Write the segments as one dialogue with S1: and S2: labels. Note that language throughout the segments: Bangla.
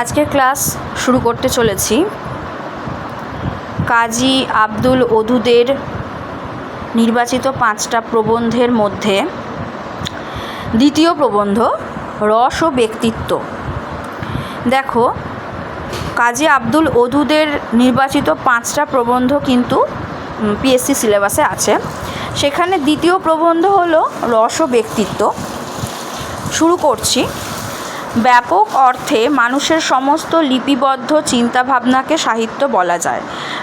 S1: আজকের ক্লাস শুরু করতে চলেছি। কাজী আব্দুল ওদুদের নির্বাচিত পাঁচটা প্রবন্ধের মধ্যে দ্বিতীয় প্রবন্ধ, রস ও ব্যক্তিত্ব। দেখো, কাজী আব্দুল ওদুদের নির্বাচিত পাঁচটা প্রবন্ধ কিন্তু পিএসসি সিলেবাসে আছে। সেখানে দ্বিতীয় প্রবন্ধ হলো রস ও ব্যক্তিত্ব। শুরু করছি। ব্যাপক অর্থে মানুষের সমস্ত লিপিবদ্ধ চিন্তাভাবনাকে সাহিত্য বলা যায়।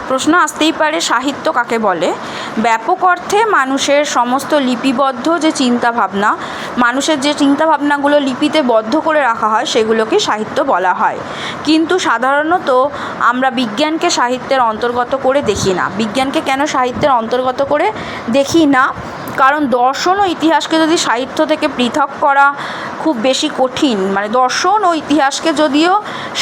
S1: প্রশ্ন আসতেই পারে, সাহিত্য কাকে বলে? ব্যাপক অর্থে মানুষের সমস্ত লিপিবদ্ধ যে চিন্তাভাবনা, মানুষের যে চিন্তাভাবনাগুলো লিপিতে বদ্ধ করে রাখা হয়, সেগুলোকে সাহিত্য বলা হয়। কিন্তু সাধারণত আমরা বিজ্ঞানকে সাহিত্যের অন্তর্গত করে দেখি না। বিজ্ঞানকে কেন সাহিত্যের অন্তর্গত করে দেখি না? কারণ দর্শন ও ইতিহাসকে যদি সাহিত্য থেকে পৃথক করা খুব বেশি কঠিন মানে দর্শন ও ইতিহাসকে যদিও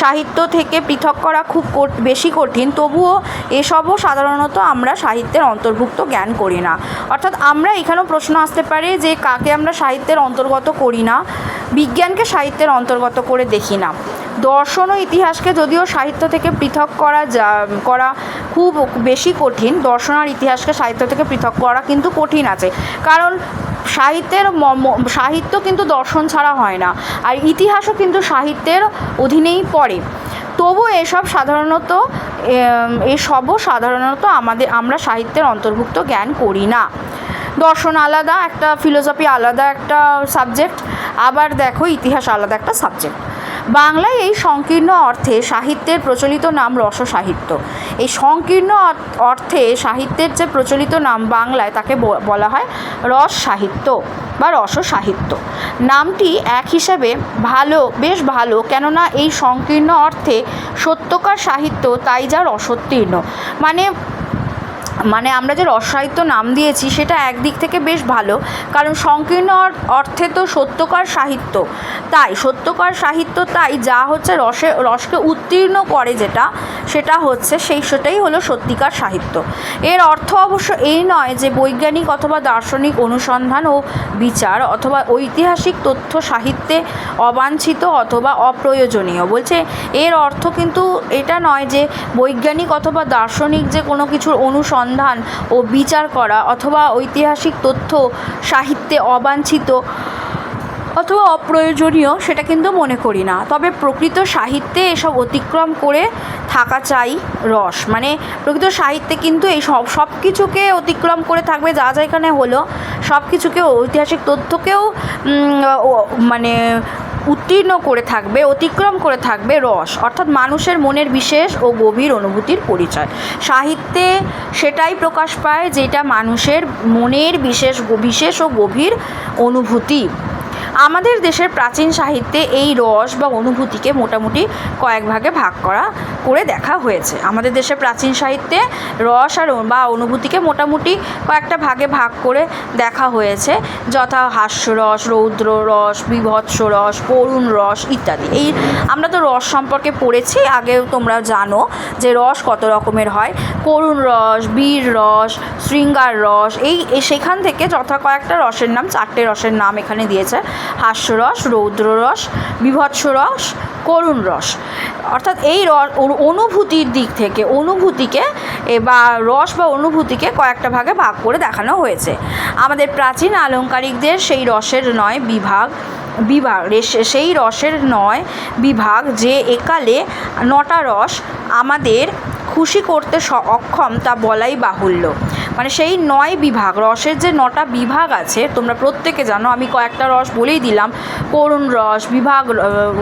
S1: সাহিত্য থেকে পৃথক করা খুব বেশি কঠিন, তবুও এসবও সাধারণত আমরা সাহিত্যের অন্তর্ভুক্ত জ্ঞান করি না। অর্থাৎ আমরা এখানেও প্রশ্ন আসতে পারে যে কাকে আমরা সাহিত্যের অন্তর্গত করি না, বিজ্ঞানকে সাহিত্যের অন্তর্গত করে দেখি না। দর্শন ও ইতিহাসকে যদিও সাহিত্য থেকে পৃথক করা যা, করা খুব বেশি কঠিন, দর্শন আর ইতিহাসকে সাহিত্য থেকে পৃথক করা কিন্তু কঠিন আছে। কারণ সাহিত্যের সাহিত্য কিন্তু দর্শন ছাড়া হয় না, আর ইতিহাসও কিন্তু সাহিত্যের অধীনেই পড়ে। তবু এসব সাধারণত এসবও সাধারণত আমাদের, আমরা সাহিত্যের অন্তর্ভুক্ত জ্ঞান করি না। দর্শন আলাদা, একটা ফিলোসফি আলাদা একটা সাবজেক্ট আবার দেখো ইতিহাস আলাদা একটা সাবজেক্ট বাংলায় এই সংকীর্ণ অর্থে সাহিত্যের প্রচলিত নাম রস সাহিত্য এই সংকীর্ণ অর্থে সাহিত্যের যে প্রচলিত নাম বাংলায় তাকে বলা হয় রস সাহিত্য বা রস সাহিত্য নামটি এক হিসেবে ভালো, বেশ ভালো, কেননা এই সংকীর্ণ অর্থে সত্যকার সাহিত্য তাই যা রসোত্তীর্ণ। মানে মানে আমরা যে রসাহিত্য নাম দিয়েছি, সেটা একদিক থেকে বেশ ভালো। কারণ সংকীর্ণ অর্থে তো সত্যকার সাহিত্য। তাই সত্যকার সাহিত্য, তাই যা হচ্ছে রসে রসকে উত্তীর্ণ করে যেটা, সেটা হচ্ছে সেই সেটাই হলো সত্যিকার সাহিত্য। এর অর্থ অবশ্য এই নয় যে বৈজ্ঞানিক অথবা দার্শনিক অনুসন্ধান ও বিচার অথবা ঐতিহাসিক তথ্য সাহিত্যে অবাঞ্ছিত অথবা অপ্রয়োজনীয়। বলছে, এর অর্থ কিন্তু এটা নয় যে বৈজ্ঞানিক অথবা দার্শনিক যে কোনো কিছুর অনুসন্ধান ও বিচার করা অথবা ঐতিহাসিক তথ্য সাহিত্যে অবাঞ্ছিত অথবা অপ্রয়োজনীয় সেটা কিন্তু মনে করি না। তবে প্রকৃত সাহিত্যে এসব অতিক্রম করে থাকা চাই রস। মানে প্রকৃত সাহিত্যে কিন্তু এই সব সব কিছুকে অতিক্রম করে থাকবে, যা যা এখানে হলো, সব কিছুকে ঐতিহাসিক তথ্যকেও মানে উত্তীর্ণ করে থাকবে, অতিক্রম করে থাকবে রস। অর্থাৎ মানুষের মনের বিশেষ ও গভীর অনুভূতির পরিচয়। সাহিত্যে সেটাই প্রকাশ পায় যেটা মানুষের মনের বিশেষ বিশেষ ও গভীর অনুভূতি। আমাদের দেশের প্রাচীন সাহিত্যে এই রস বা অনুভূতিকে মোটামুটি কয়েক ভাগে ভাগ করা, করে দেখা হয়েছে। আমাদের দেশের প্রাচীন সাহিত্যে রস আর বা অনুভূতিকে মোটামুটি কয়েকটা ভাগে ভাগ করে দেখা হয়েছে। যথা হাস্যরস রৌদ্র রস, বিভৎস রস করুণ রস ইত্যাদি। এই আমরা তো রস সম্পর্কে পড়েছি, আগেও তোমরা জানো যে রস কত রকমের হয়। করুণ রস, বীর রস, শৃঙ্গার রস, এই সেখান থেকে যথা কয়েকটা রসের নাম, চারটে রসের নাম এখানে দিয়েছে। হাস্যরস, রৌদ্ররস বিভৎস রস করুণ রস অর্থাৎ এই র- অনু- অনুভূতির দিক থেকে, অনুভূতিকে বা রস বা অনুভূতিকে কয়েকটা ভাগে ভাগ করে দেখানো হয়েছে। আমাদের প্রাচীন আলংকারিকদের সেই রসের নয় বিভাগ বিভাগ সেই রসের নয় বিভাগ যে একালে নটা রস আমাদের খুশি করতে অক্ষম তা বলাই বাহুল্য। মানে সেই নয় বিভাগ, রসের যে নটা বিভাগ আছে, তোমরা প্রত্যেকে জানো, আমি কয়েকটা রস বলেই দিলাম। করুণ রস, বিভাগ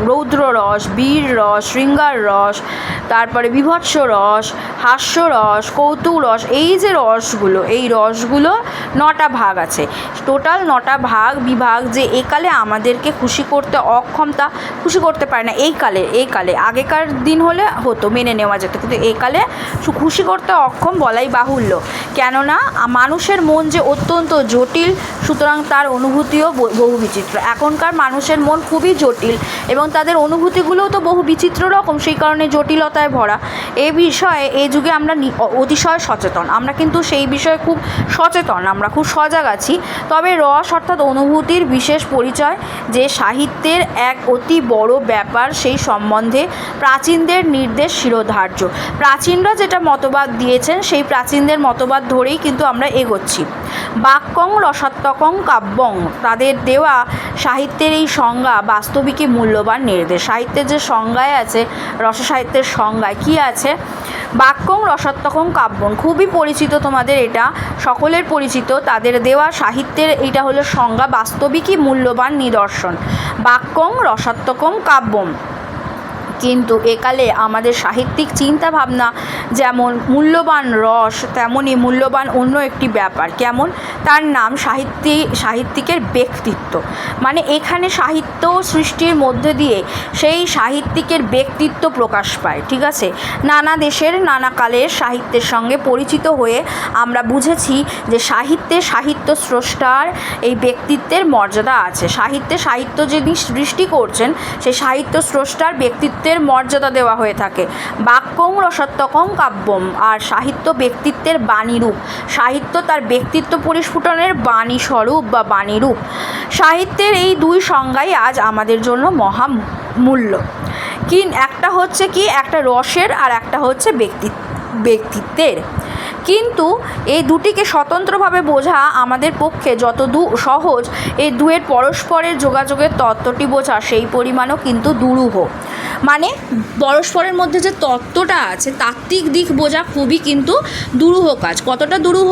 S1: রৌদ্র রস, বীর রস, শৃঙ্গার রস, তারপরে বিভৎস রস, হাস্য রস, কৌতুক রস, এই যে রসগুলো, এই রসগুলো নটা ভাগ আছে। টোটাল নটা ভাগ, বিভাগ যে একালে আমাদেরকে খুশি করতে অক্ষম তা খুশি করতে পারে না, এই কালে এই কালে। আগেকার দিন হলে হতো, মেনে নেওয়া যেত, কিন্তু এই কালে সু- খুশি করতে অক্ষম বলাই বাহুল্য। কেননা মানুষের মন যে অত্যন্ত জটিল, সুতরাং তার অনুভূতিও বহু বিচিত্র। এখনকার মানুষের মন খুবই জটিল এবং তাদের অনুভূতিগুলোও তো বহু বিচিত্র রকম, সেই কারণে জটিলতায় ভরা। এ বিষয়ে এই যুগে আমরা অতিশয় সচেতন। আমরা কিন্তু সেই বিষয়ে খুব সচেতন, আমরা খুব সজাগ আছি। তবে রস অর্থাৎ অনুভূতির বিশেষ পরিচয় যে সাহিত্যের এক অতি বড় ব্যাপার, সেই সম্বন্ধে প্রাচীনদের নির্দেশ শিরোধার্য। প্রাচীনরা যেটা মতবাদ দিয়েছেন, সেই প্রাচীনদের মতবাদ ধরেই কিন্তু আমরা এগোচ্ছি। বাক্যং রসাত্মকং কাব্যং, তাদের দেওয়া সাহিত্যের এই সংজ্ঞা বাস্তবিকই মূল্যবান নির্দেশ। সাহিত্যের যে সংজ্ঞায় আছে রস সাহিত্যের সংজ্ঞায় কী আছে? বাক্যং রসাত্মকং কাব্যং, খুবই পরিচিত তোমাদের এটা, সকলের পরিচিত, তাদের দেওয়া সাহিত্যের এইটা হলো সংজ্ঞা বাস্তবিকই মূল্যবান নিদর্শন। বাক্যং রসাত্মকং কাব্যম কিন্তু একালে আমাদের সাহিত্যিক চিন্তা ভাবনা যেমন মূল্যবান রস তেমনই মূল্যবান অন্য একটি ব্যাপার। কেমন? তার নাম সাহিত্যি, সাহিত্যিকের ব্যক্তিত্ব। মানে এখানে সাহিত্য সৃষ্টির মধ্যে দিয়ে সেই সাহিত্যিকের ব্যক্তিত্ব প্রকাশ পায়, ঠিক আছে? নানা দেশের, নানা কালের সাহিত্যের সঙ্গে পরিচিত হয়ে আমরা বুঝেছি যে সাহিত্যে সাহিত্য স্রষ্টার এই ব্যক্তিত্বের মর্যাদা আছে। সাহিত্যে সাহিত্য যিনি সৃষ্টি করছেন, সেই সাহিত্য স্রষ্টার ব্যক্তিত্বের মর্যাদা দেওয়া হয়ে থাকে। বাক্যং রসত্বকং কাব্যম। আর সাহিত্য ব্যক্তিত্বের বাণীরূপ। সাহিত্য তার ব্যক্তিত্ব পরিস্ফুটনের বাণীস্বরূপ বা বাণীরূপ। সাহিত্যের এই দুই সংজ্ঞাই আজ আমাদের জন্য মহা মূল্য। কিন, একটা হচ্ছে কি? একটা রসের আর একটা হচ্ছে ব্যক্তি, ব্যক্তিত্বের। কিন্তু এই দুটিকে স্বতন্ত্রভাবে বোঝা আমাদের পক্ষে যত দু, সহজ। এই দুয়ের পরস্পরের যোগাযোগের তত্ত্বটি বোঝা সেই পরিমাণও কিন্তু দুরূহ। মানে পরস্পরের মধ্যে যে তত্ত্বটা আছে, তাত্ত্বিক দিক বোঝা খুবই কিন্তু দুরূহ কাজ। কতটা দুরূহ?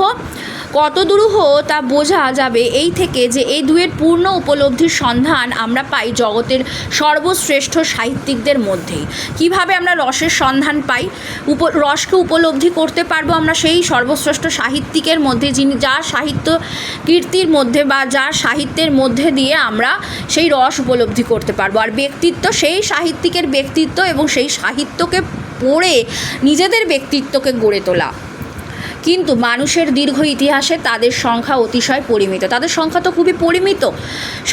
S1: কত দুরূহ তা বোঝা যাবে এই থেকে যে এই দুয়ের পূর্ণ উপলব্ধির সন্ধান আমরা পাই জগতের সর্বশ্রেষ্ঠ সাহিত্যিকদের মধ্যেই। কীভাবে আমরা রসের সন্ধান পাই, উপ, রসকে উপলব্ধি করতে পারব আমরা সেই সর্বশ্রেষ্ঠ সাহিত্যিকের মধ্যে, যিনি যার সাহিত্য কীর্তির মধ্যে বা যার সাহিত্যের মধ্যে দিয়ে আমরা সেই রস উপলব্ধি করতে পারব। আর ব্যক্তিত্ব, সেই সাহিত্যিকের ব্যক্তিত্ব এবং সেই সাহিত্যকে পড়ে নিজেদের ব্যক্তিত্বকে গড়ে তোলা। কিন্তু মানুষের দীর্ঘ ইতিহাসে তাদের সংখ্যা অতিশয় পরিমিত। তাদের সংখ্যা তো খুবই পরিমিত।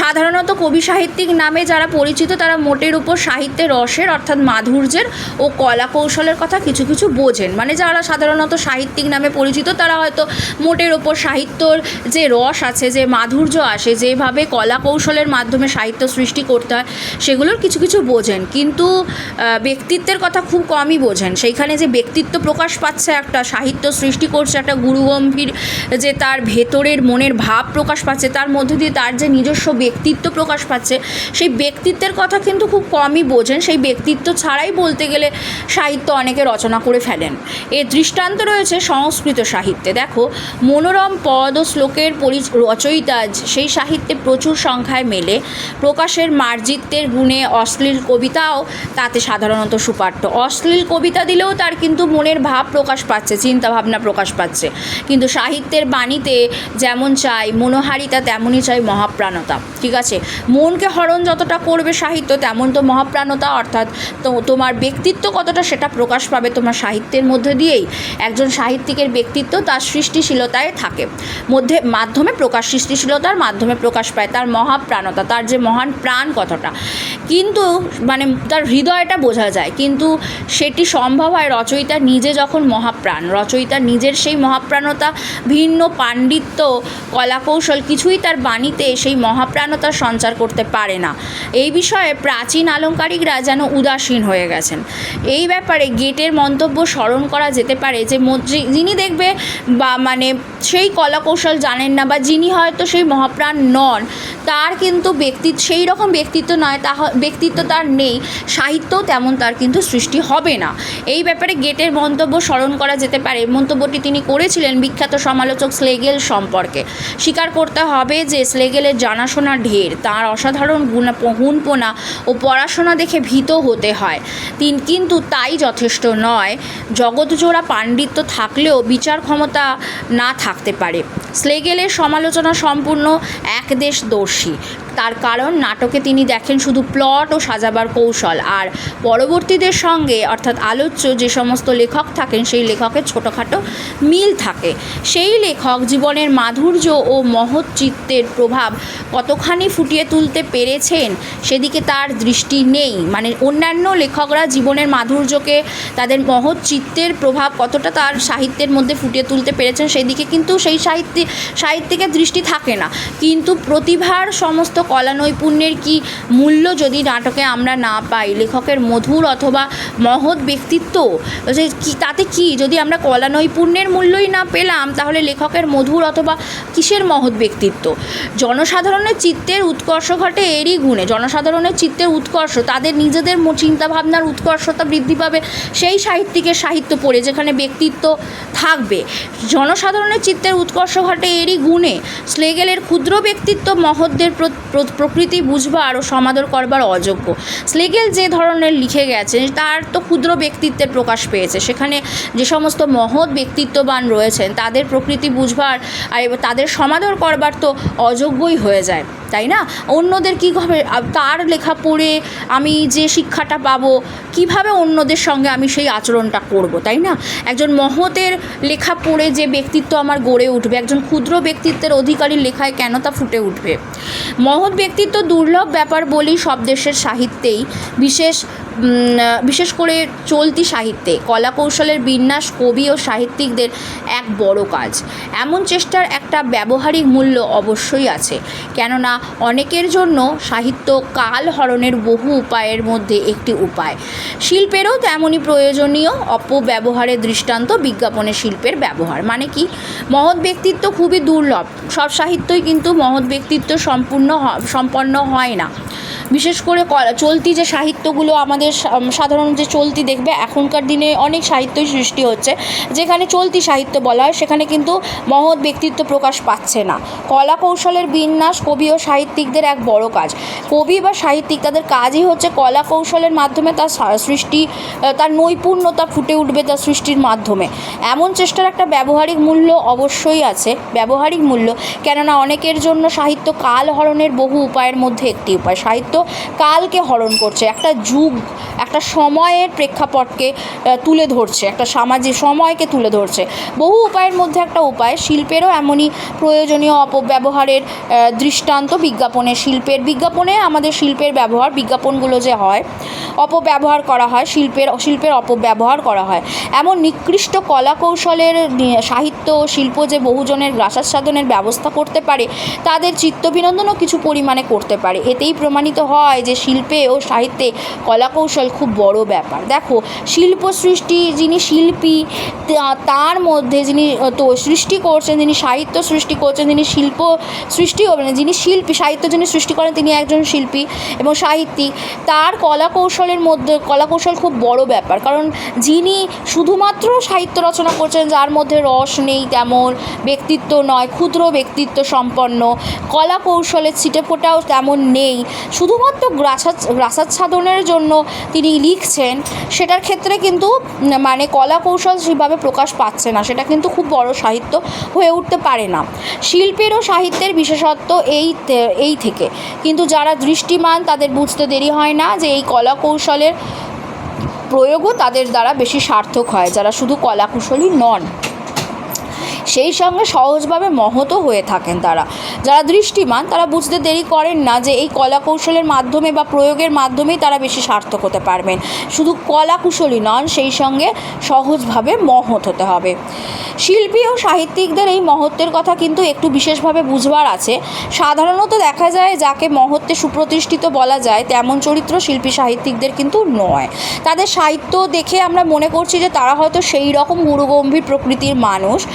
S1: সাধারণত কবি সাহিত্যিক নামে যারা পরিচিত, তারা মোটের উপর সাহিত্যের রসের অর্থাৎ মাধুর্যের ও কলা কৌশলের কথা কিছু কিছু বোঝেন। মানে যারা সাধারণত সাহিত্যিক নামে পরিচিত, তারা হয়তো মোটের ওপর সাহিত্যর যে রস আছে, যে মাধুর্য আসে, যেভাবে কলা কৌশলের মাধ্যমে সাহিত্য সৃষ্টি করতে হয়, সেগুলোর কিছু কিছু বোঝেন। কিন্তু ব্যক্তিত্বের কথা খুব কমই বোঝেন। সেইখানে যে ব্যক্তিত্ব প্রকাশ পাচ্ছে একটা সাহিত্য সৃষ্টি করছে একটা গুরুগম্ভীর যে তার ভেতরের মনের ভাব প্রকাশ পাচ্ছে, তার মধ্যে দিয়ে তার যে নিজস্ব ব্যক্তিত্ব প্রকাশ পাচ্ছে, সেই ব্যক্তিত্বের কথা কিন্তু খুব কমই বোঝেন। সেই ব্যক্তিত্ব ছাড়াই বলতে গেলে সাহিত্য অনেকে রচনা করে ফেলেন। এর দৃষ্টান্ত রয়েছে সংস্কৃত সাহিত্যে। দেখো, মনোরম পদ ও শ্লোকের পরি, রচয়িতা সেই সাহিত্যে প্রচুর সংখ্যায় মেলে। প্রকাশের মার্জিত্যের গুণে অশ্লীল কবিতাও তাতে সাধারণত সুপাঠ্য। অশ্লীল কবিতা দিলেও তার কিন্তু মনের ভাব প্রকাশ পাচ্ছে, চিন্তাভাবনা প্রকাশ পাচ্ছে। কিন্তু সাহিত্যের বাণীতে যেমন চাই, মনোহারিতা তেমনই চাই মহাপ্রাণতা। ঠিক আছে? মনকে হরণ যতটা করবে সাহিত্য, তেমন তো মহাপ্রাণতা, অর্থাৎ তো তোমার ব্যক্তিত্ব কতটা সেটা প্রকাশ পাবে তোমার সাহিত্যের মধ্যে দিয়েই। একজন সাহিত্যিকের ব্যক্তিত্ব তার সৃষ্টিশীলতায় থাকে। মধ্যে, মাধ্যমে প্রকাশ, সৃষ্টিশীলতার মাধ্যমে প্রকাশ পায় তার মহাপ্রাণতা, তার যে মহান প্রাণ কতটা কিন্তু মানে তার হৃদয়টা বোঝা যায়। কিন্তু সেটি সম্ভব হয় রচয়িতা নিজে যখন মহাপ্রাণ, রচয়িতা নিজের সেই মহাপ্রাণতা, ভিন্ন পাণ্ডিত্য, কলাকৌশল কিছুই তার বাণীতে সেই মহাপ্রাণতার সঞ্চার করতে পারে না। এই বিষয়ে প্রাচীন আলংকারিকরা যেন উদাসীন হয়ে গেছেন। এই ব্যাপারে গেটের মন্তব্য স্মরণ করা যেতে পারে যে যিনি দেখবে বা মানে সেই কলাকৌশল জানেন না বা যিনি হয়তো সেই মহাপ্রাণ নন, তার কিন্তু ব্যক্তিত্ব সেই রকম ব্যক্তিত্ব নয় তা ব্যক্তিত্ব তার নেই, সাহিত্যও তেমন তার কিন্তু সৃষ্টি হবে না। এই ব্যাপারে গেটের মন্তব্য স্মরণ করা যেতে পারে। মন্তব্যটি তিনি করেছিলেন বিখ্যাত সমালোচক স্লেগেল সম্পর্কে। স্বীকার করতে হবে যে স্লেগেলের জানাশোনা ঢের, তার অসাধারণ গুণ, গুণপনা ও পড়াশোনা দেখে ভীত হতে হয়। তিন, কিন্তু তাই যথেষ্ট নয়, জগৎজোড়া পাণ্ডিত্য থাকলেও বিচার ক্ষমতা না থাকতে পারে। স্লেগেলের সমালোচনা সম্পূর্ণ একদেশদর্শী তার কারণ নাটকে তিনি দেখেন শুধু প্লট ও সাজাবার কৌশল। আর পরবর্তীদের সঙ্গে, অর্থাৎ আলোচ্য যে সমস্ত লেখক থাকেন, সেই লেখকের ছোটোখাটো মিল থাকে। সেই লেখক জীবনের মাধুর্য ও মহৎ চিত্তের প্রভাব কতখানি ফুটিয়ে তুলতে পেরেছেন, সেদিকে তার দৃষ্টি নেই। মানে অন্যান্য লেখকরা জীবনের মাধুর্যকে তাদের মহৎ চিত্তের প্রভাব কতটা তার সাহিত্যের মধ্যে ফুটিয়ে তুলতে পেরেছেন, সেদিকে কিন্তু সেই সাহিত্যে সাহিত্যিকের দৃষ্টি থাকে না। কিন্তু প্রতিভার সমস্ত কলা নৈপুণ্যের কি মূল্য যদি নাটকে আমরা না পাই? লেখকের মধুর অথবা মহৎ ব্যক্তিত্ব, যে কি, তাতে কি? যদি আমরা কলা নৈপুণ্যের মূল্যই না পেলাম, তাহলে লেখকের মধুর অথবা কিসের মহৎ ব্যক্তিত্ব? জনসাধারণের চিত্তের উৎকর্ষ ঘটে এরই গুণে। জনসাধারণের চিত্তের উৎকর্ষ, তাদের নিজেদের চিন্তাভাবনার উৎকর্ষতা বৃদ্ধি পাবে। সেই সাহিত্যিকের সাহিত্য পড়ে যেখানে ব্যক্তিত্ব থাকবে। জনসাধারণের চিত্তের উৎকর্ষ ঘটে এরই গুণে। স্লেগেলের ক্ষুদ্র ব্যক্তিত্ব মহৎদের প্রকৃতি বুঝবার ও সমাদর করবার অযোগ্য। স্লেগেল যে ধরনের লিখে গেছে, তার তো ক্ষুদ্র ব্যক্তিত্বের প্রকাশ পেয়েছে। সেখানে যে সমস্ত মহৎ ব্যক্তিত্ববান রয়েছেন, তাদের প্রকৃতি বুঝবার আর তাদের সমাদর করবার তো অযোগ্যই হয়ে যায়, তাই না? অন্যদের কী হবে তার লেখা পড়ে আমি যে শিক্ষাটা পাবো, কীভাবে অন্যদের সঙ্গে আমি সেই আচরণটা করব, তাই না? একজন মহতের লেখা পড়ে যে ব্যক্তিত্ব আমার গড়ে উঠবে, একজন ক্ষুদ্র ব্যক্তিত্বের অধিকারীর লেখায় কেন তা ফুটে উঠবে? মহৎ ব্যক্তিত্ব দুর্লভ ব্যাপার বলি সব দেশের সাহিত্যেই বিশেষ বিশেষ করে চলতি সাহিত্যে কলা কৌশলের বিন্যাস, কবি ও সাহিত্যিকদের এক বড় কাজ। এমন চেষ্টার একটা ব্যবহারিক মূল্য অবশ্যই আছে। কেননা, অনেকের জন্য সাহিত্য কাল হরণের বহু উপায়ের মধ্যে একটি উপায়। শিল্পেরও তেমনই প্রয়োজনীয় অপব্যবহারের দৃষ্টান্ত বিজ্ঞাপনে শিল্পের ব্যবহার। মানে কি? মহৎ ব্যক্তিত্ব খুবই দুর্লভ। সব সাহিত্যই কিন্তু মহৎ ব্যক্তিত্ব সম্পূর্ণ সম্পন্ন হয় না। বিশেষ করে চলতি যে সাহিত্যগুলো আমাদের সা- সাধারণ যে চলতি দেখবে এখনকার দিনে অনেক সাহিত্যই সৃষ্টি হচ্ছে। যেখানে চলতি সাহিত্য বলা হয়, সেখানে কিন্তু মহৎ ব্যক্তিত্ব প্রকাশ পাচ্ছে না। কলা কৌশলের বিন্যাস কবি ও সাহিত্যিকদের এক বড় কাজ। কবি বা সাহিত্যিক তাদের কাজই হচ্ছে কলা কৌশলের মাধ্যমে তার সৃষ্টি তার নৈপুণ্যতা ফুটে উঠবে তার সৃষ্টির মাধ্যমে। এমন চেষ্টার একটা ব্যবহারিক মূল্য অবশ্যই আছে, ব্যবহারিক মূল্য। কেননা অনেকের জন্য সাহিত্য কাল হরণের বহু উপায়ের মধ্যে একটি উপায়। সাহিত্য কালকে হরণ করছে, একটা যুগ একটা সময়ের প্রেক্ষাপটকে তুলে ধরছে, একটা সামাজিক সময়কে তুলে ধরছে। বহু উপায়ের মধ্যে একটা উপায়, শিল্পেরও এমনই প্রয়োজনীয় অপব্যবহারের দৃষ্টান্ত বিজ্ঞাপনে। শিল্পের বিজ্ঞাপনে আমাদের শিল্পের ব্যবহার, বিজ্ঞাপনগুলো যে হয়, অপব্যবহার করা হয়, শিল্পের শিল্পের অপব্যবহার করা হয়। এমন নিকৃষ্ট কলা কৌশলের সাহিত্য শিল্প যে বহুজনের গ্রাসাস্বাদনের ব্যবস্থা করতে পারে, তাদের চিত্তবিনোদনও কিছু পরিমাণে করতে পারে। এতেই প্রমাণিত হয় যে শিল্পে ও সাহিত্যে কলা কৌশল খুব বড় ব্যাপার। দেখো, শিল্প সৃষ্টি যিনি শিল্পী তার মধ্যে যিনি, তো সৃষ্টি করছেন, যিনি সাহিত্য সৃষ্টি করছেন, যিনি শিল্প সৃষ্টি হবে না যিনি শিল্পী, সাহিত্য যিনি সৃষ্টি করেন, তিনি একজন শিল্পী এবং সাহিত্যিক। তার কলা কৌশলের মধ্যে, কলা কৌশল খুব বড় ব্যাপার। কারণ যিনি শুধুমাত্র সাহিত্য রচনা করছেন, যার মধ্যে রস নেই তেমন, ব্যক্তিত্ব নয়, ক্ষুদ্র ব্যক্তিত্ব সম্পন্ন, কলা কৌশলের ছিটেফোঁটাও তেমন নেই। শুধুমাত্র গ্রাসাচ্ছ গ্রাসাচ্ছাদনের জন্য তিনি লিখছেন, সেটার ক্ষেত্রে কিন্তু মানে কলা কৌশল সেভাবে প্রকাশ পাচ্ছে না। সেটা কিন্তু খুব বড় সাহিত্য হয়ে উঠতে পারে না। শিল্পের ও সাহিত্যের বিশেষত্ব এই এই থেকে। কিন্তু যারা দৃষ্টিমান, তাদের বুঝতে দেরি হয় না যে এই কলা কৌশলের প্রয়োগও তাদের দ্বারা বেশি সার্থক হয়, যারা শুধু কলা কুশলী নন। সেই সঙ্গে সহজভাবে মহত হয়ে থাকেন তারা। যারা দৃষ্টিমান, তারা বুঝতে দেরি করেন না যে এই কলা কৌশলের মাধ্যমে বা প্রয়োগের মাধ্যমেই তারা বেশি সার্থক হতে পারবেন। শুধু কলা কুশলী নন, সেই সঙ্গে সহজভাবে মহৎ হতে হবে। শিল্পী ও সাহিত্যিকদের এই মহত্বের কথা কিন্তু একটু বিশেষভাবে বুঝবার আছে। সাধারণত দেখা যায়, যাকে মহত্বে সুপ্রতিষ্ঠিত বলা যায়, তেমন চরিত্র শিল্পী সাহিত্যিকদের কিন্তু নয়। তাদের সাহিত্য দেখে আমরা মনে করছি যে তারা হয়তো সেই রকম গুরুগম্ভীর প্রকৃতির মানুষ।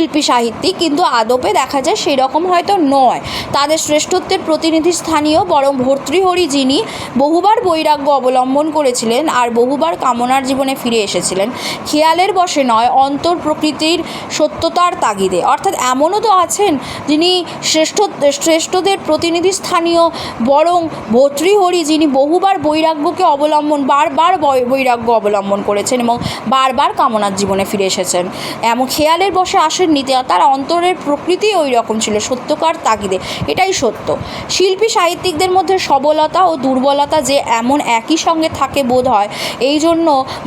S1: শিল্পী সাহিত্যিক কিন্তু আদপে দেখা যায় সেই রকম হয়তো নয়। তাদের শ্রেষ্ঠত্বের প্রতিনিধি স্থানীয় বরং ভর্তৃহরি যিনি বহুবার বৈরাগ্য অবলম্বন করেছিলেন আর বহুবার কামনার জীবনে ফিরে এসেছিলেন। খেয়ালের বসে নয়, অন্তর প্রকৃতির সত্যতার তাগিদে। অর্থাৎ এমনও তো আছেন যিনি শ্রেষ্ঠ, শ্রেষ্ঠদের প্রতিনিধি স্থানীয় বরং ভর্তৃহরি যিনি বহুবার বৈরাগ্যকে অবলম্বন, বারবার বৈরাগ্য অবলম্বন করেছেন এবং বারবার কামনার জীবনে ফিরে এসেছেন। এমন খেয়ালের বসে আসেন নিতে তার অন্তরের প্রকৃতি ওই রকম ছিল, সত্যকার তাগিদে। এটাই সত্য। শিল্পী সাহিত্যিকদের মধ্যে সবলতা ও দুর্বলতা যে এমন একই সঙ্গে থাকে বোধ হয়, এই জন্য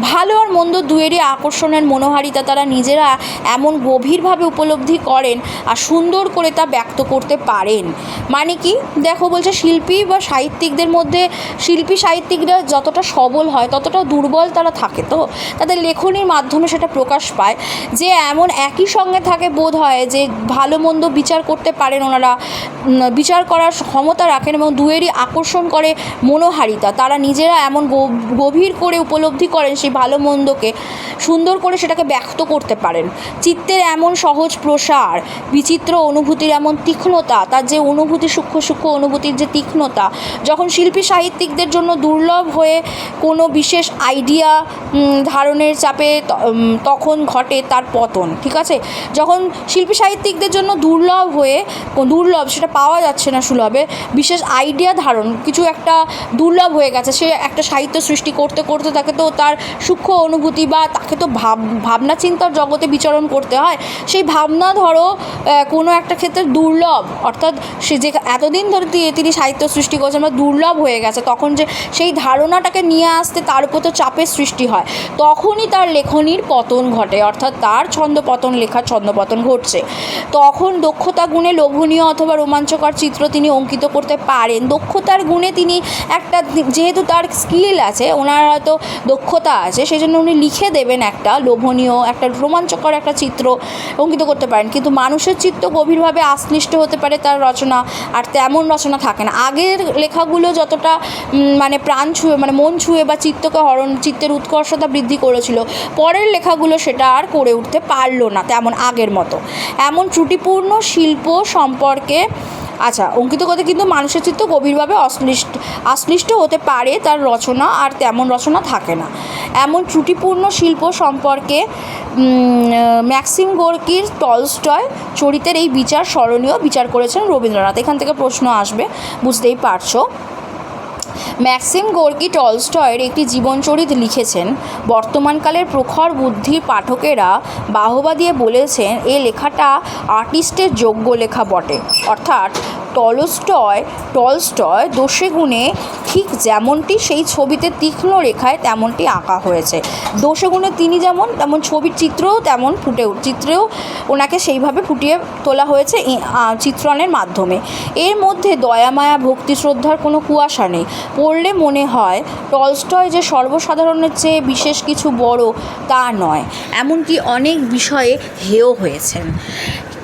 S1: ভালো আর মন্দ দুয়েরই আকর্ষণের মনোহারিতা তারা নিজেরা এমন গভীরভাবে উপলব্ধি করেন আর সুন্দর করে তা ব্যক্ত করতে পারেন। মানে কি? দেখো, বলছে শিল্পী বা সাহিত্যিকদের মধ্যে, শিল্পী সাহিত্যিকরা যতটা সবল হয় ততটা দুর্বল তারা থাকে তো? তাদের লেখনীর মাধ্যমে সেটা প্রকাশ পায় যে এমন একই সঙ্গে থাকে বোধ হয় যে ভালো মন্দ বিচার করতে পারেন ওনারা। বিচার করার ক্ষমতা রাখেন এবং দুয়েরই আকর্ষণ করে মনোহারিতা। তারা নিজেরা এমন গভীর করে উপলব্ধি করেন সেই ভালো মন্দকে। সুন্দর করে সেটাকে ব্যক্ত করতে পারেন। চিত্তের এমন সহজ প্রসার, বিচিত্র অনুভূতির এমন তীক্ষ্ণতা, তার যে অনুভূতি সূক্ষ্ম সূক্ষ্ম অনুভূতির যে তীক্ষ্ণতা, যখন শিল্পী সাহিত্যিকদের জন্য দুর্লভ হয়ে কোনো বিশেষ আইডিয়া ধারণের চাপে তখন ঘটে তার পতন, ঠিক আছে? যখন শিল্পী সাহিত্যিকদের জন্য দুর্লভ হয়ে, দুর্লভ সেটা পাওয়া যাচ্ছে না সুলভে, বিশেষ আইডিয়া ধারণ, কিছু একটা দুর্লভ হয়ে গেছে, সে একটা সাহিত্য সৃষ্টি করতে করতে তাকে তো তার সূক্ষ্ম অনুভূতি বা তাকে তো ভাব, ভাবনা চিন্তার জগতে বিচরণ করতে হয়, সেই ভাবনা ধরো কোনো একটা ক্ষেত্রে দুর্লভ, অর্থাৎ সে যে এতদিন ধরে তিনি সাহিত্য সৃষ্টি করেছেন বা দুর্লভ হয়ে গেছে, তখন যে সেই ধারণাটাকে নিয়ে আসতে তার উপর তো চাপের সৃষ্টি হয়, তখনই তার লেখনির পতন ঘটে, অর্থাৎ তার ছন্দ পতন লেখা লেখার ছন্দপতন ঘটছে। তখন দক্ষতা গুণে লোভনীয় অথবা রোমাঞ্চকর চিত্র তিনি অঙ্কিত করতে পারেন। দক্ষতার গুণে তিনি একটা যেহেতু তার স্কিল আছে, ওনার হয়তো দক্ষতা আছে সেই জন্য উনি লিখে দেবেন একটা লোভনীয়, একটা রোমাঞ্চকর একটা চিত্র অঙ্কিত করতে পারেন। কিন্তু মানুষের চিত্ত গভীরভাবে আশ্লিষ্ট হতে পারে তার রচনা, আর তেমন রচনা থাকে না। আগের লেখাগুলো যতটা মানে প্রাণ ছুঁয়ে মানে মন ছুঁয়ে বা চিত্তকে হরণ, চিত্তের উৎকর্ষতা বৃদ্ধি করেছিল, পরের লেখাগুলো সেটা আর করে উঠতে পারল না তেমন। আগের মতো। এমন ত্রুটিপূর্ণ শিল্প সম্পর্কে আচ্ছা অঙ্কিত করতে কিন্তু মানুষের চিত্ত গভীরভাবে অশ্লিষ্ট আশ্লিষ্ট হতে পারে তার রচনা আর তেমন রচনা থাকে না। এমন ত্রুটিপূর্ণ শিল্প সম্পর্কে ম্যাক্সিম গোর্কির টলস্টয় চরিতের এই বিচার স্মরণীয় বিচার করেছেন রবীন্দ্রনাথ। এখান থেকে প্রশ্ন আসবে, বুঝতেই পারছ। ম্যাক্সিম গোর্কি টলস্টয়ের একটি জীবনচরিত লিখেছেন। বর্তমানকালের প্রখর বুদ্ধির পাঠকেরা বাহবা দিয়ে বলেছেন, এ লেখাটা আর্টিস্টের যোগ্য লেখা বটে। অর্থাৎ টলস্টয় টলস্টয় দোষে গুণে ঠিক যেমনটি সেই ছবিতে তীক্ষ্ণ রেখায় তেমনটি আঁকা হয়েছে। দোষে গুণে তিনি যেমন, তেমন ছবির চিত্রও তেমন ফুটে চিত্রেও ওনাকে সেইভাবে ফুটিয়ে তোলা হয়েছে চিত্রণের মাধ্যমে। এর মধ্যে দয়া, মায়া, ভক্তি, শ্রদ্ধার কোনো কুয়াশা নেই। পড়লে মনে হয় টলস্টয় যে সর্বসাধারণের চেয়ে বিশেষ কিছু বড় তা নয়, এমনকি অনেক বিষয়ে হেয় হয়েছেন।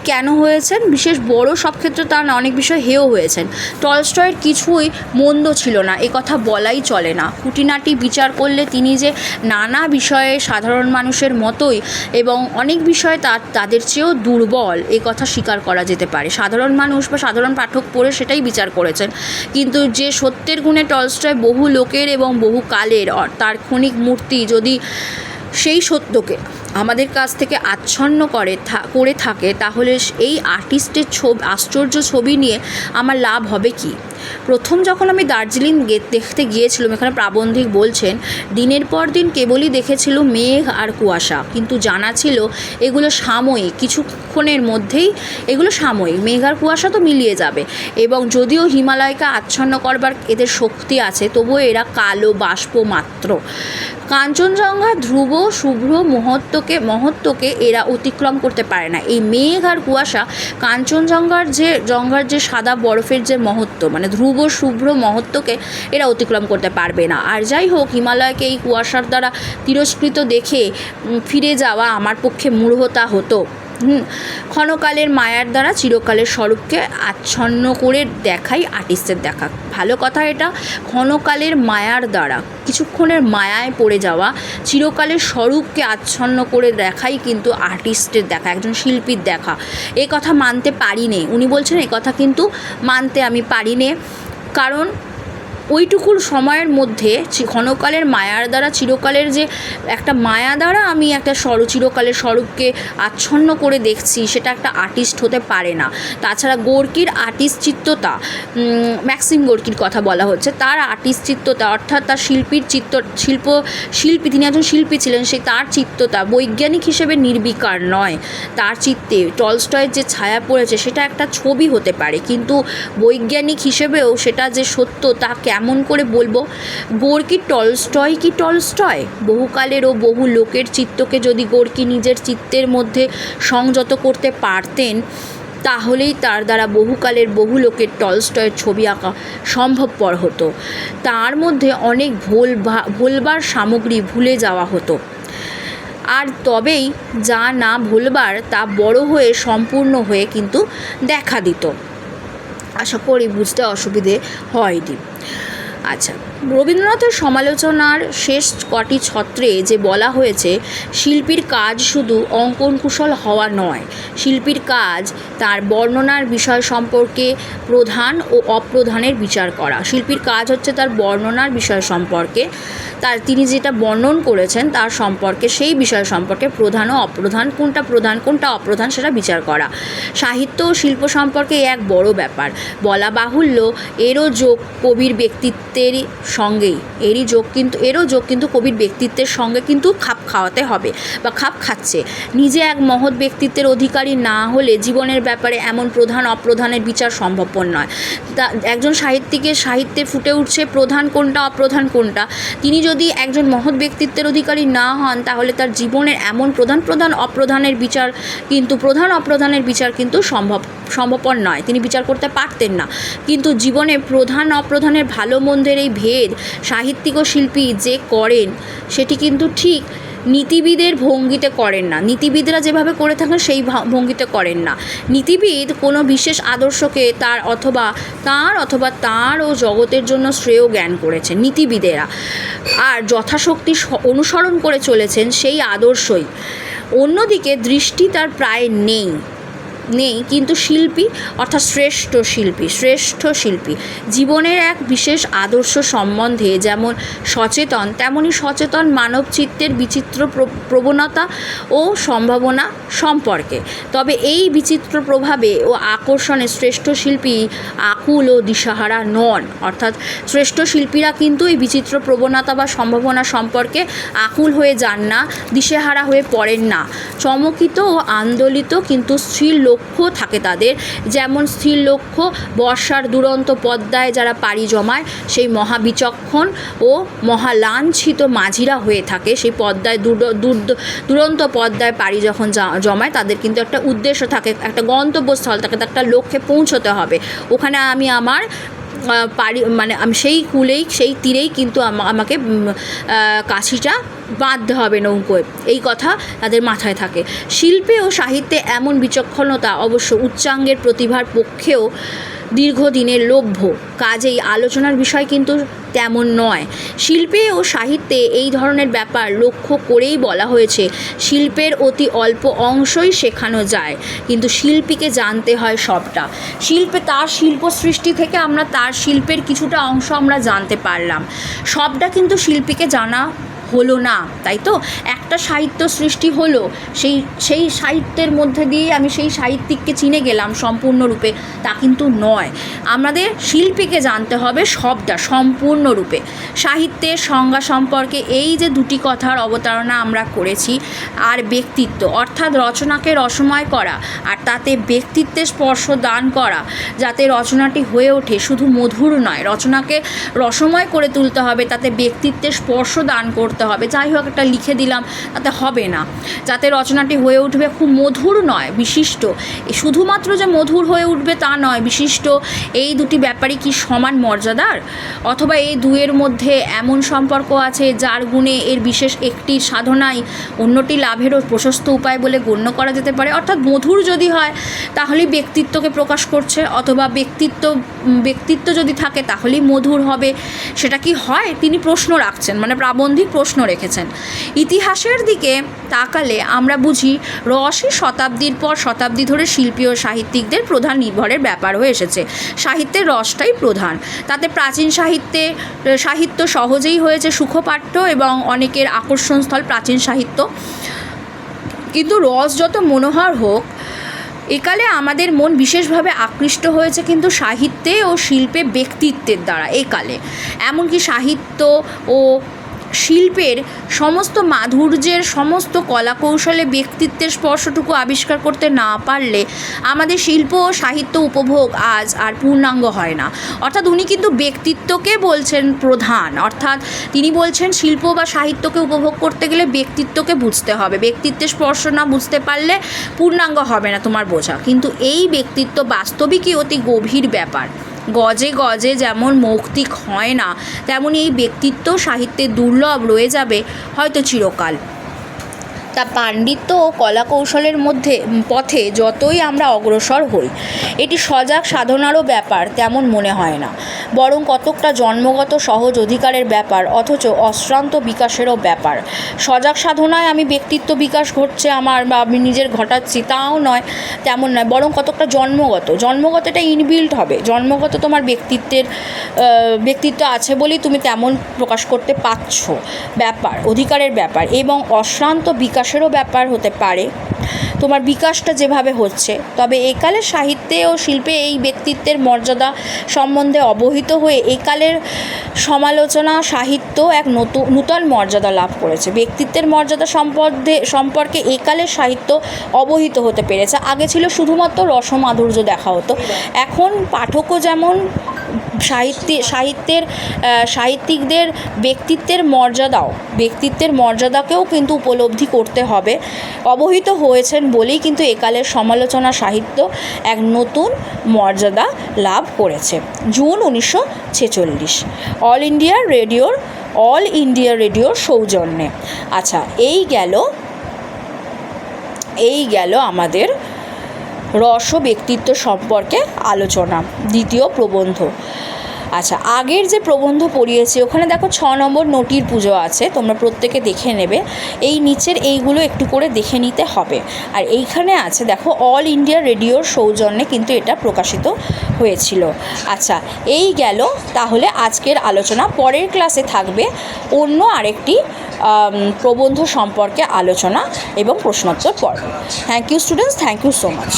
S1: কেন হয়েছেন? বিশেষ বড় সব ক্ষেত্রে তা না, অনেক বিষয় হেয় হয়েছেন। টলস্টয়ের কিছুই মন্দ ছিল না, এ কথা বলাই চলে না। খুঁটিনাটি বিচার করলে তিনি যে নানা বিষয়ে সাধারণ মানুষের মতোই এবং অনেক বিষয়ে তার তাদের চেয়েও দুর্বল, এ কথা স্বীকার করা যেতে পারে। সাধারণ মানুষ বা সাধারণ পাঠক পড়ে সেটাই বিচার করেছেন। কিন্তু যে সত্যের গুণে টলস্টয় বহু লোকের এবং বহু কালের তার ক্ষণিক মূর্তি যদি সেই সত্যকে আমাদের কাছ থেকে আচ্ছন্ন করে করে থাকে, তাহলে এই আর্টিস্টের ছবি, আশ্চর্য ছবি নিয়ে আমার লাভ হবে কি? প্রথম যখন আমি দার্জিলিং দেখতে গিয়েছিলাম, এখানে প্রাবন্ধিক বলছেন, দিনের পর দিন কেবলই দেখেছিল মেঘ আর কুয়াশা, কিন্তু জানা ছিল এগুলো সাময়িক, কিছুক্ষণের মধ্যেই এগুলো সাময়িক, মেঘ আর কুয়াশা তো মিলিয়ে যাবে। এবং যদিও হিমালয়কে আচ্ছন্ন করবার এদের শক্তি আছে, তবুও এরা কালো বাষ্প মাত্র কাঞ্চনজঙ্ঘা ধ্রুব, শুভ্র মহত্বকে মহত্বকে এরা অতিক্রম করতে পারে না। এই মেঘ আর কুয়াশা কাঞ্চনজঙ্ঘার যে, জঙ্ঘার যে সাদা বরফের যে মহত্ব মানে ধ্রুব শুভ্র মহত্বকে এরা অতিক্রম করতে পারবে না। আর যাই হোক, হিমালয়কে এই কুয়াশার দ্বারা তিরস্কৃত দেখে ফিরে যাওয়া আমার পক্ষে মূঢ়তা হতো। হুম। ক্ষণকালের মায়ার দ্বারা চিরকালের স্বরূপকে আচ্ছন্ন করে দেখাই আর্টিস্টের দেখা। ভালো কথা এটা, ক্ষণকালের মায়ার দ্বারা, কিছুক্ষণের মায়ায় পড়ে যাওয়া, চিরকালের স্বরূপকে আচ্ছন্ন করে দেখাই কিন্তু আর্টিস্টের দেখা, একজন শিল্পীর দেখা। এ কথা মানতে পারি নে উনি বলছেন, এ কথা কিন্তু মানতে আমি পারি নে কারণ ওইটুকুর সময়ের মধ্যে ক্ষণকালের মায়ার দ্বারা, চিরকালের যে একটা মায়া দ্বারা আমি একটা স্বর চিরকালের স্বরূপকে আচ্ছন্ন করে দেখছি, সেটা একটা আর্টিস্ট হতে পারে না। তাছাড়া গোর্কির আর্টিস্ট চিত্ততা ম্যাক্সিম গোর্কির কথা বলা হচ্ছে, তার আর্টিস্ট চিত্ততা অর্থাৎ তার শিল্পীর চিত্ত, শিল্প, শিল্পী, তিনি একজন শিল্পী ছিলেন সেই তার চিত্ততা বৈজ্ঞানিক হিসেবে নির্বিকার নয়। তার চিত্তে টলস্টয়ের যে ছায়া পড়েছে, সেটা একটা ছবি হতে পারে, কিন্তু বৈজ্ঞানিক হিসেবেও সেটা যে সত্য, তা কেমন করে বলব? গোর্কি টলস্টয় কি টলস্টয়? বহুকালের ও বহু লোকের চিত্তকে যদি গোর্কি নিজের চিত্তের মধ্যে সংযত করতে পারতেন, তাহলেই তার দ্বারা বহুকালের বহু লোকের টলস্টয়ের ছবি আঁকা সম্ভবপর হতো। তার মধ্যে অনেক ভুল ভুলবার সামগ্রী ভুলে যাওয়া হতো। আর তবেই যা না ভুলবার তা বড় হয়ে সম্পূর্ণ হয়ে কিন্তু দেখা দিত। আশা করি বুঝতে অসুবিধে হয়নি। আচ্ছা। রবীন্দ্রনাথের সমালোচনার শেষ কটি ছত্রে যে বলা হয়েছে, শিল্পীর কাজ শুধু অঙ্কন কুশল হওয়া নয়, শিল্পীর কাজ তার বর্ণনার বিষয় সম্পর্কে প্রধান ও অপ্রধানের বিচার করা। শিল্পীর কাজ হচ্ছে তার বর্ণনার বিষয় সম্পর্কে। তার তিনি যেটা বর্ণন করেছেন তার সম্পর্কে, সেই বিষয় সম্পর্কে প্রধান ও অপ্রধান, কোনটা প্রধান, কোনটা অপ্রধান সেটা বিচার করা। সাহিত্য ও শিল্প সম্পর্কে এক বড় ব্যাপার। বলা বাহুল্য এরও যোগ কবির ব্যক্তিত্বেরই সঙ্গেই। এরই যোগ কিন্তু, এরও যোগ কিন্তু কবির ব্যক্তিত্বের সঙ্গে কিন্তু খাপ খাওয়াতে হবে বা খাপ খাচ্ছে। নিজে এক মহৎ ব্যক্তিত্বের অধিকারী না হলে জীবনের ব্যাপারে এমন প্রধান অপ্রধানের বিচার সম্ভবপর নয়। তা, একজন সাহিত্যিকের সাহিত্যে ফুটে উঠছে প্রধান কোনটা, অপ্রধান কোনটা? তিনি যদি একজন মহৎ ব্যক্তিত্বের অধিকারী না হন, তাহলে তার জীবনের এমন প্রধান প্রধান, অপ্রধানের বিচার কিন্তু, প্রধান, অপ্রধানের বিচার কিন্তু সম্ভব, সম্ভবপর নয়। তিনি বিচার করতে পারতেন না। কিন্তু জীবনে প্রধান, অপ্রধানের ভালো মন্দের এই ভেদ সাহিত্যিক ও শিল্পী যে করেন, সেটি কিন্তু ঠিক নীতিবিদের ভঙ্গিতে করেন না। নীতিবিদরা যেভাবে করে থাকেন, সেই ভঙ্গিতে করেন না। নীতিবিদ কোনো বিশেষ আদর্শকে তার অথবা তার অথবা তার ও জগতের জন্য শ্রেয় জ্ঞান করেছেন, নীতিবিদেরা। আর যথাশক্তি অনুসরণ করে চলেছেন সেই আদর্শই। অন্যদিকে দৃষ্টি তার প্রায় নেই। নেই, কিন্তু শিল্পী, অর্থাৎ শ্রেষ্ঠ শিল্পী শ্রেষ্ঠ শিল্পী। জীবনের এক বিশেষ আদর্শ সম্বন্ধে যেমন সচেতন, তেমনি সচেতন মানব চিত্তের বিচিত্র প্র- প্রবণতা ও সম্ভাবনা সম্পর্কে। তবে এই বিচিত্র প্রভাবে ও আকর্ষণে শ্রেষ্ঠ শিল্পী আকুল ও দিশাহারা নন। অর্থাৎ শ্রেষ্ঠ শিল্পীরা কিন্তু এই বিচিত্র প্রবণতা বা সম্ভাবনা সম্পর্কে আকুল হয়ে যান না, দিশেহারা হয়ে পড়েন না। চমকিত ও আন্দোলিত কিন্তু স্থির লক্ষ্য থাকে তাদের। যেমন স্থির লক্ষ্য বর্ষার দুরন্ত পদ্মায় যারা পাড়ি জমায়, সেই মহাবিচক্ষণ ও মহালাঞ্ছিত মাঝিরা হয়ে থাকে। সেই পদ্মায় দুর- দুর- দুরন্ত পদ্মায় পাড়ি যখন জমায়, তাদের কিন্তু একটা উদ্দেশ্য থাকে, একটা গন্তব্যস্থল থাকে, একটা লক্ষ্যে পৌঁছতে হবে। ওখানে আমি আমার পারি মানে আমি সেই কূলেই, সেই তীরেই কিন্তু আমাকে কাশিটা বাঁধতে হবে নৌকোয়। এই কথা তাদের মাথায় থাকে। শিল্পে ও সাহিত্যে এমন বিচক্ষণতা অবশ্য উচ্চাঙ্গের প্রতিভার পক্ষেও দীর্ঘদিনের লভ্য। কাজেই আলোচনার বিষয় কিন্তু তেমন নয়। শিল্পে ও সাহিত্যে এই ধরনের ব্যাপার লক্ষ্য করেই বলা হয়েছে, শিল্পের অতি অল্প অংশই শেখানো যায়, কিন্তু শিল্পীকে জানতে হয় সবটা। শিল্পে তার শিল্প সৃষ্টি থেকে আমরা তার শিল্পের কিছুটা অংশ আমরা জানতে পারলাম। সবটা কিন্তু শিল্পীকে জানা হলো না, তাই তো? একটা সাহিত্য সৃষ্টি হলো, সেই সেই সাহিত্যের মধ্যে দিয়ে আমি সেই সাহিত্যিককে চিনে গেলাম সম্পূর্ণরূপে, তা কিন্তু নয়। আমাদের শিল্পীকে জানতে হবে সবটা সম্পূর্ণরূপে। সাহিত্যের সংজ্ঞা সম্পর্কে এই যে দুটি কথার অবতারণা আমরা করেছি, আর ব্যক্তিত্ব, অর্থাৎ রচনাকে রসময় করা, আর তাতে ব্যক্তিত্বের স্পর্শ দান করা, যাতে রচনাটি হয়ে ওঠে, শুধু মধুর নয়, রচনাকে রসময় করে তুলতে হবে, তাতে ব্যক্তিত্বের স্পর্শ দান করতে হবে। যাই হোক, একটা লিখে দিলাম, তাতে হবে না। যাতে রচনাটি হয়ে উঠবে খুব মধুর নয়, বিশিষ্ট। শুধুমাত্র যে মধুর হয়ে উঠবে তা নয়, বিশিষ্ট। এই দুটি ব্যাপারই কি সমান মর্যাদার? অথবা এই দুয়ের মধ্যে এমন সম্পর্ক আছে যার গুণে এর বিশেষ একটি সাধনাই অন্যটি লাভেরও প্রশস্ত উপায় বলে গণ্য করা যেতে পারে? অর্থাৎ মধুর যদি হয়, তাহলেই ব্যক্তিত্বকে প্রকাশ করছে, অথবা ব্যক্তিত্ব ব্যক্তিত্ব যদি থাকে, তাহলেই মধুর হবে। সেটা কি হয়? তিনি প্রশ্ন রাখছেন মানে প্রাবন্ধিক প্রশ্ন রেখেছেন। ইতিহাসের দিকে তাকালে আমরা বুঝি রসই শতাব্দীর পর শতাব্দী ধরে শিল্পী ও সাহিত্যিকদের প্রধান নির্ভরের ব্যাপার হয়ে এসেছে। সাহিত্যের রসটাই প্রধান। তাতে প্রাচীন সাহিত্যে, সাহিত্য সহজেই হয়েছে সুখপাঠ্য এবং অনেকের আকর্ষণস্থল প্রাচীন সাহিত্য। কিন্তু রস যত মনোহর হোক, একালে আমাদের মন বিশেষভাবে আকৃষ্ট হয়েছে কিন্তু সাহিত্যে ও শিল্পে ব্যক্তিত্বের দ্বারা একালে। এমনকি সাহিত্য ও শিল্পের সমস্ত মাধুর্যের সমস্ত কলাকৌশলে ব্যক্তিত্বের স্পর্শটুকু আবিষ্কার করতে না পারলে আমাদের শিল্প ও সাহিত্য উপভোগ আজ আর পূর্ণাঙ্গ হয় না। অর্থাৎ উনি কিন্তু ব্যক্তিত্বকে বলছেন প্রধান। অর্থাৎ তিনি বলছেন শিল্প বা সাহিত্যকে উপভোগ করতে গেলে ব্যক্তিত্বকে বুঝতে হবে। ব্যক্তিত্বের স্পর্শ না বুঝতে পারলে পূর্ণাঙ্গ হবে না তোমার বোঝা। কিন্তু এই ব্যক্তিত্ব বাস্তবিকই অতি গভীর ব্যাপার। গজে গজে যেমন মৌক্তিক হয় না, তেমনি এই ব্যক্তিত্ব সাহিত্যে দুর্লভ রয়ে যাবে হয়তো চিরকাল। তা পাণ্ডিত্য ও কলা কৌশলের মধ্যে, পথে যতই আমরা অগ্রসর হই, এটি সজাগ সাধনারও ব্যাপার তেমন মনে হয় না। বরং কতকটা জন্মগত সহজ অধিকারের ব্যাপার, অথচ অশ্রান্ত বিকাশেরও ব্যাপার। সজাগ সাধনায় আমি ব্যক্তিত্ব বিকাশ ঘটছে আমার বা আমি নিজের ঘটাচ্ছি তাও নয়, তেমন নয়, বরং কতকটা জন্মগত। জন্মগত এটা ইনবিল্ট হবে। জন্মগত তোমার ব্যক্তিত্বের ব্যক্তিত্ব আছে বলেই তুমি তেমন প্রকাশ করতে পারছ। ব্যাপার, অধিকারের ব্যাপার এবং অশ্রান্ত বিকাশেরও ব্যাপার হতে পারে। তোমার বিকাশটা যেভাবে হচ্ছে। তবে একালের সাহিত্যে ও শিল্পে এই ব্যক্তিত্বের মর্যাদা সম্বন্ধে অবহিত হয়ে একালের সমালোচনা, সাহিত্য এক নতুন নূতন মর্যাদা লাভ করেছে। ব্যক্তিত্বের মর্যাদা সম্পর্কে সম্পর্কে একালের সাহিত্য অবহিত হতে পেরেছে। আগে ছিল শুধুমাত্র রসমাধুর্য দেখা হতো। এখন পাঠকও যেমন সাহিত্যে সাহিত্যের সাহিত্যিকদের ব্যক্তিত্বের মর্যাদাও ব্যক্তিত্বের মর্যাদাকেও কিন্তু উপলব্ধি করতে হবে। অবহিত হয়েছেন বলেই কিন্তু একালের সমালোচনা সাহিত্য এক নতুন মর্যাদা লাভ করেছে। জুন উনিশশো ছেচল্লিশ। অল ইন্ডিয়া রেডিওর, অল ইন্ডিয়া রেডিওর সৌজন্যে। আচ্ছা এই গেল এই গেল আমাদের রস ব্যক্তিত্ব সম্পর্কে আলোচনা। দ্বিতীয় প্রবন্ধ। আচ্ছা আগের যে প্রবন্ধ পড়িয়েছি, ওখানে দেখো ছ নম্বর নটির পুজো আছে, তোমরা প্রত্যেকে দেখে নেবে। এই নিচের এইগুলো একটু করে দেখে নিতে হবে। আর এইখানে আছে, দেখো, অল ইন্ডিয়া রেডিওর সৌজন্যে কিন্তু এটা প্রকাশিত হয়েছিল। আচ্ছা এই গেল তাহলে আজকের আলোচনা। পরের ক্লাসে থাকবে অন্য আরেকটি প্রবন্ধ সম্পর্কে আলোচনা এবং প্রশ্নোত্তর পর্ব। Thank you students thank you so much